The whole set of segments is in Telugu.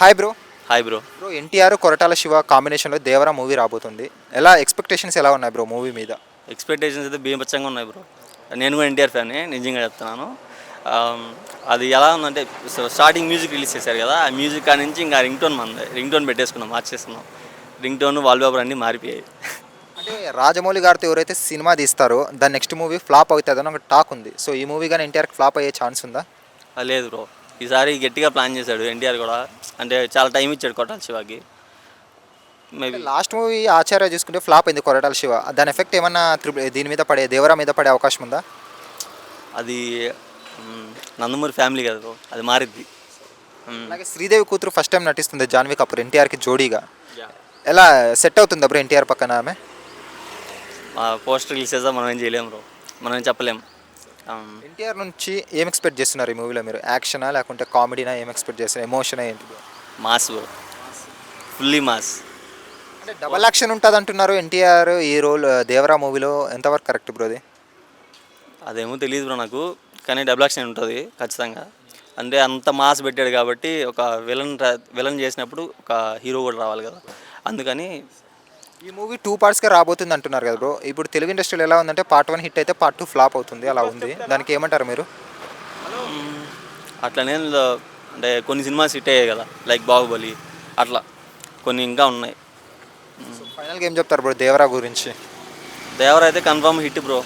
Hi bro hi bro bro NTR Koratala Siva కాంబినేషన్లో దేవరా మూవీ రాబోతుంది. ఎలా ఎక్స్పెక్టేషన్స్ ఎలా ఉన్నాయి బ్రో మూవీ మీద? ఎక్స్పెక్టేషన్స్ అయితే బీభత్సంగా ఉన్నాయి బ్రో నేను కూడా ఎన్టీఆర్ ఫ్యాన్ నిజంగా చెప్తున్నాను. అది ఎలా ఉందంటే స్టార్టింగ్ మ్యూజిక్ రిలీజ్ చేశారు కదా ఆ మ్యూజిక్ కాడ నుంచి ఇంకా రింగ్ టోన్ మంది రింగ్ టోన్ పెట్టేసుకున్నాం మార్చేసుకున్నాం. రింగ్ టోన్ వాల్పేపర్ అన్నీ మారిపోయాయి. అంటే రాజమౌళి గారితో ఎవరైతే సినిమా తీస్తారో దాని నెక్స్ట్ మూవీ ఫ్లాప్ అవుతుందని ఒక టాక్ ఉంది. సో ఈ మూవీ కానీ ఎన్టీఆర్కి ఫ్లాప్ అయ్యే ఛాన్స్ ఉందా? లేదు బ్రో ఈసారి గట్టిగా ప్లాన్ చేశాడు ఎన్టీఆర్ కూడా. అంటే చాలా టైం ఇచ్చాడు కొట్టాలి శివాకి. మేబీ లాస్ట్ మూవీ ఆచార్య చూసుకుంటే ఫ్లాప్ అయింది కొరటాల శివ. దాని ఎఫెక్ట్ ఏమన్నా దీని మీద పడే దేవరా మీద పడే అవకాశం ఉందా? అది నందమూరి ఫ్యామిలీ కదా బ్రో అది మారిద్ది. అలాగే శ్రీదేవి కూతురు ఫస్ట్ టైం నటిస్తుంది జాన్వీ కపూర్ ఎన్టీఆర్కి జోడీగా. ఎలా సెట్ అవుతుందా బ్రో ఎన్టీఆర్ పక్కన ఆమె? పోస్టర్ రిలీజ్ చేద్దాం మనం ఏం చేయలేం బ్రో మనం ఏం చెప్పలేం. ఆమ్, ఎన్టీఆర్ నుంచి ఏం ఎక్స్పెక్ట్ చేస్తున్నారు ఈ మూవీలో మీరు? యాక్షనా లేకుంటే కామెడీనా ఏం ఎక్స్పెక్ట్ చేస్తున్నారు? ఎమోషనా ఏంటి? Mass bro. Fully mass. అంటే డబల్ యాక్షన్ ఉంటుంది అంటున్నారు ఎన్టీఆర్ ఈ రోల్ దేవరా మూవీలో. ఎంతవరకు కరెక్ట్ బ్రో అది? అదేమో తెలియదు బ్రో నాకు కానీ డబుల్ యాక్షన్ ఉంటుంది ఖచ్చితంగా. అంటే అంత మాస్ పెట్టాడు కాబట్టి ఒక విలన్ విలన్ చేసినప్పుడు ఒక హీరో కూడా రావాలి కదా. అందుకని ఈ మూవీ టూ పార్ట్స్గా రాబోతుంది అంటున్నారు కదా బ్రో ఇప్పుడు తెలుగు ఇండస్ట్రీలో ఎలా ఉందంటే పార్ట్ వన్ హిట్ అయితే పార్ట్ టూ ఫ్లాప్ అవుతుంది అలా ఉంది. దానికి ఏమంటారు మీరు? అట్లనే అంటే కొన్ని సినిమాస్ హిట్ అయ్యాయి కదా లైక్ బాహుబలి అట్లా కొన్ని ఇంకా ఉన్నాయి. ఫైనల్గా ఏం చెప్తారు బ్రో దేవరా గురించి? దేవర అయితే కన్ఫర్మ్ హిట్ బ్రో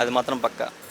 అది మాత్రం పక్క.